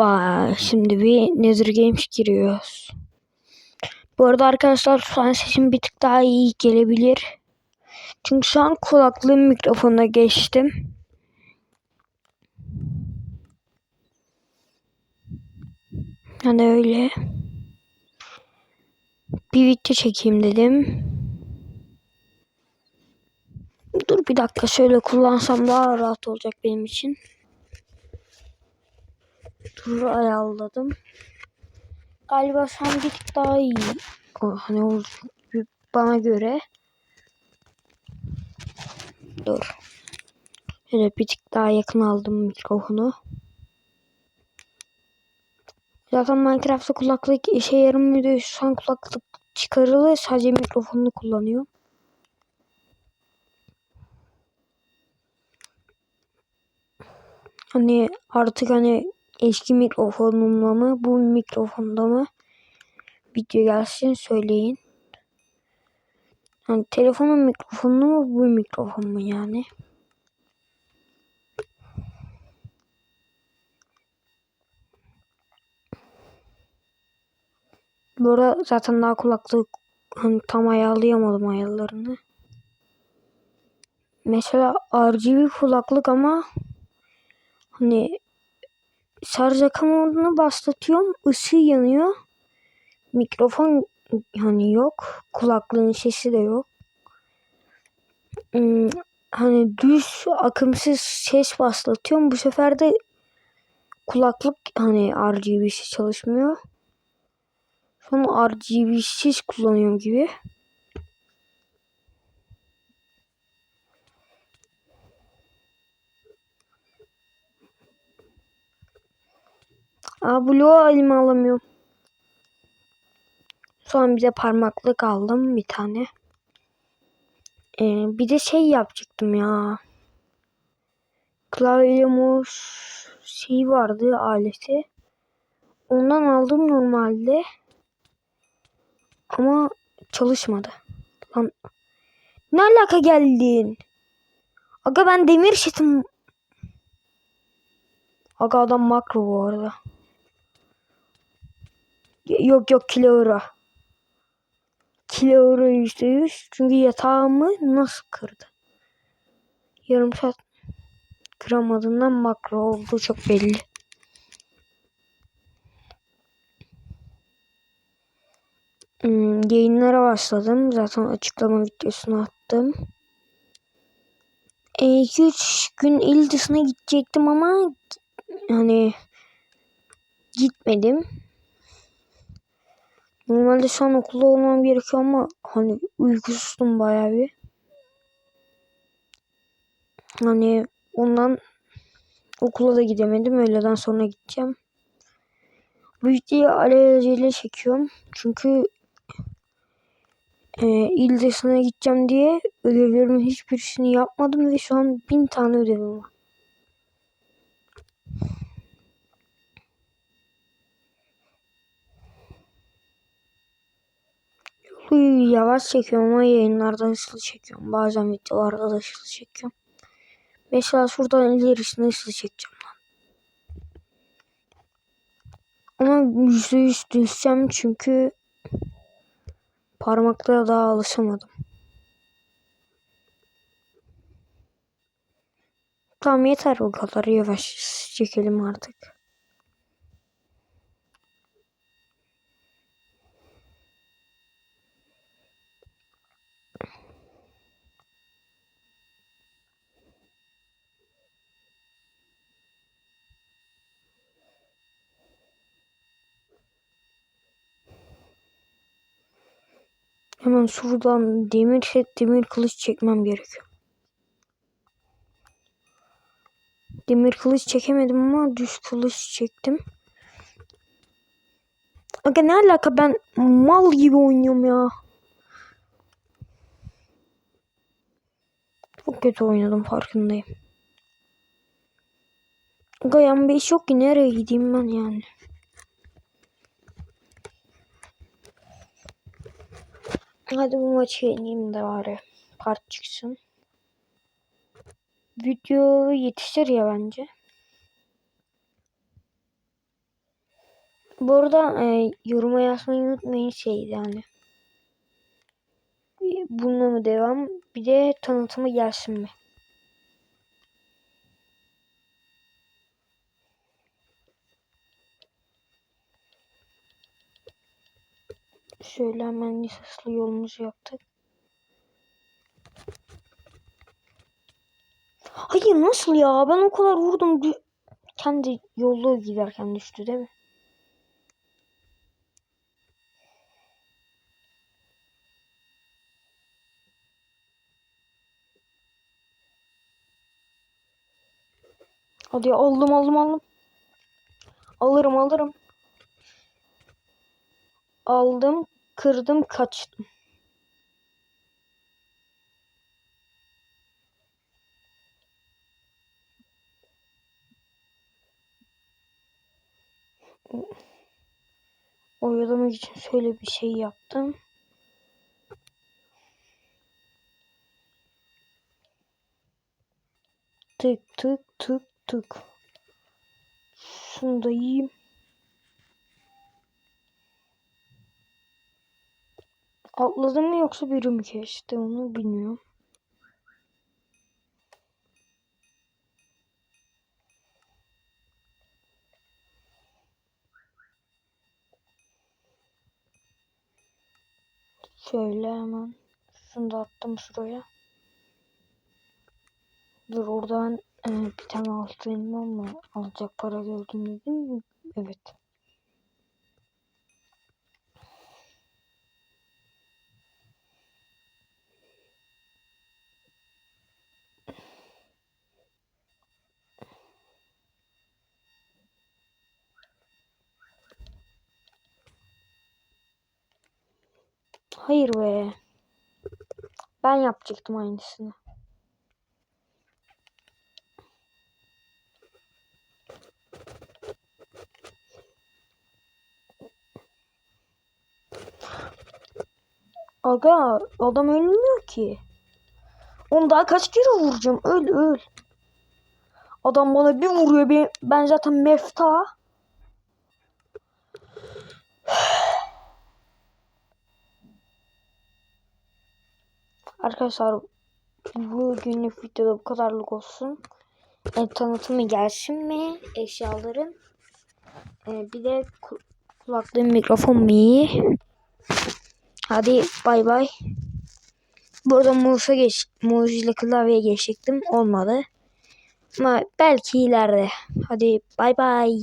Hoppa. Şimdi bir Nether Games giriyoruz. Bu arada arkadaşlar şu an sesim bir tık daha iyi gelebilir. Çünkü şu an kulaklığım mikrofona geçtim. Yani öyle. Bir video çekeyim dedim. Dur bir dakika şöyle kullansam daha rahat olacak benim için. Dur ayarladım. Galiba şu bir daha iyi. Hani olacak bana göre. Dur. Şöyle bir tık daha yakın aldım mikrofonu. Zaten Minecraft'ta kulaklık işe yaramıyor. Şu an kulaklık çıkarılı sadece mikrofonunu kullanıyor. Hani artık hani eski mikrofonumla mı bu mikrofonda mı video gelsin söyleyin. Hani telefonun mikrofonu mu bu mikrofon mu yani? Bu zaten daha kulaklık hani tam ayarlayamadım ayarlarını. Mesela RGB kulaklık ama hani şarj akımını başlatıyorum ısı yanıyor. Mikrofon hani yok. Kulaklığın sesi de yok. Hmm, hani düz akımsız ses başlatıyorum. Bu sefer de kulaklık hani RGB'si çalışmıyor. Sonra RGB'siz kullanıyorum gibi. Aa bloğu elime alamıyorum. Sonra bir de parmaklık aldım bir tane. Ee, bir de şey yapacaktım ya. Klavye mouse şey vardı aleti. Ondan aldım normalde. Ama çalışmadı. Lan ne alaka geldin? Aga ben demir şitim. Aga adam makro bu arada. Yok yok kilo Kilo yüzde yüz. Çünkü yatağımı nasıl kırdı? Yarım saat kıramadığından makro oldu çok belli. Hmm, yayınlara başladım. Zaten açıklama videosunu attım. 2-3 e, gün il dışına gidecektim ama hani gitmedim. Normalde şu an okulda olmam gerekiyor ama hani uykusuzum bayağı bir. Hani ondan okula da gidemedim. Öğleden sonra gideceğim. Bu videoyu alelacele çekiyorum. Çünkü e, il dışına gideceğim diye ödevlerimin hiçbirisini yapmadım ve şu an bin tane ödevim var. Yavaş çekiyorum ama yayınlarda hızlı çekiyorum. Bazen videolarda da hızlı çekiyorum. Mesela şuradan ilerisini hızlı çekeceğim lan. Ama yüzde yüz düşeceğim çünkü parmaklara daha alışamadım. Tamam yeter o kadar yavaş çekelim artık. Hemen şuradan demir set, demir kılıç çekmem gerekiyor. Demir kılıç çekemedim ama düz kılıç çektim. Aga ne alaka ben mal gibi oynuyorum ya. Çok kötü oynadım farkındayım. Aga yan bir iş yok ki nereye gideyim ben yani. Hadi bu maçı yeneyim de bari. Part çıksın. Video yetişir ya bence. Bu arada e, yoruma yazmayı unutmayın şey yani. Bir Bununla mı devam? Bir de tanıtımı gelsin mi? Şöyle hemen lisaslı yolumuzu yaptık. Hayır nasıl ya? Ben o kadar vurdum. Kendi yolda giderken düştü değil mi? Hadi aldım aldım aldım. Alırım alırım. Aldım, kırdım, kaçtım. Oyalamak için şöyle bir şey yaptım. Tık tık tık tık. Şunu da yiyeyim. Atladım mı yoksa biri mi geçti onu bilmiyorum. Şöyle hemen şunu da attım şuraya. Dur oradan e, bir tane altı elma mı alacak para gördüm dedim. Evet. Hayır be. Ben yapacaktım aynısını. Aga adam ölmüyor ki. Onu daha kaç kere vuracağım? Öl öl. Adam bana bir vuruyor. Ben, ben zaten mefta. Arkadaşlar bugünlük videoda bu kadarlık olsun. E, tanıtımı gelsin mi eşyaların? E, bir de ku- kulaklığım mikrofon mu iyi? Hadi bay bay. Burada mouse'a geç, mouse ile klavyeye geçecektim. Olmadı. Ama belki ileride. Hadi bay bay.